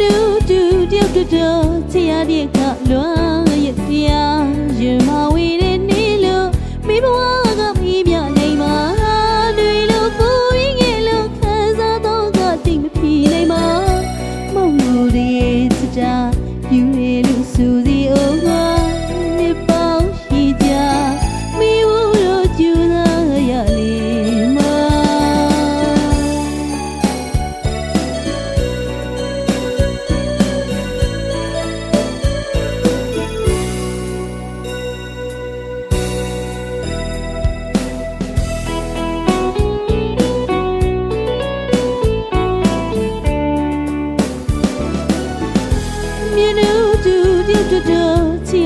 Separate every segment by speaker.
Speaker 1: နူတူတယောက်တူချရာဒီကလွာ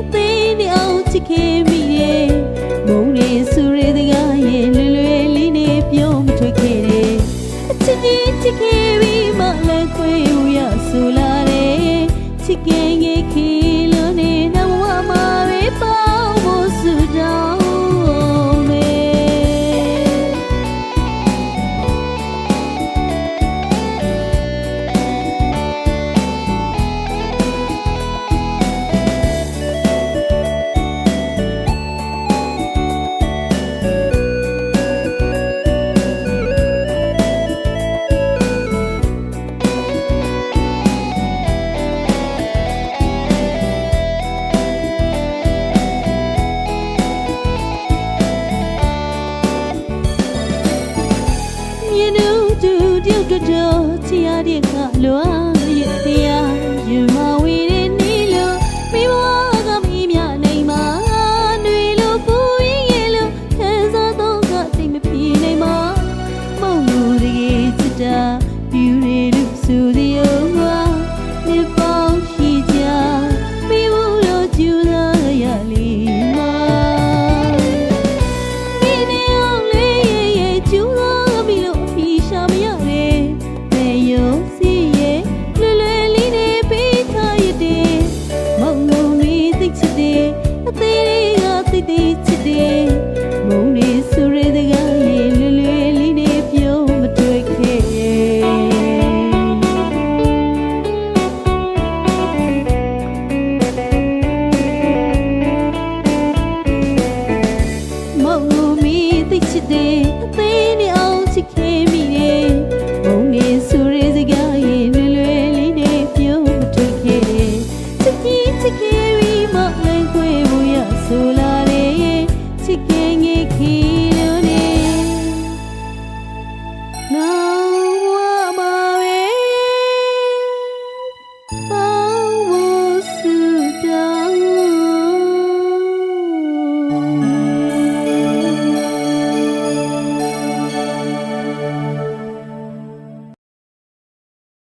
Speaker 1: အသေးနဲ့အောင်ချစ်ခဲ့မိရဲ့မုံရီဆူရီတကားရဲ့လွယ်လွယ်လေးနဲ့ပြောမထွက်ခဲ့တဲ့အချစ်ကြီးချစ်ခဲ့ပြီးမှလည်းခွေရဆူလာတယ်ချစ်ခဲ့ရဲ့ခင် ကကြောချီရတဲ့ငါလွာရဲ့တရားယူမဝေးတဲ့နီလိုမိဘကမိမြနိုင်မှာတွေလိုပူရင်ရဲ့လိုခံစားတော့ကစိတ်မပြေနိုင်မှာမုံလို့တကယ်စစ်တာပြူရီလူစု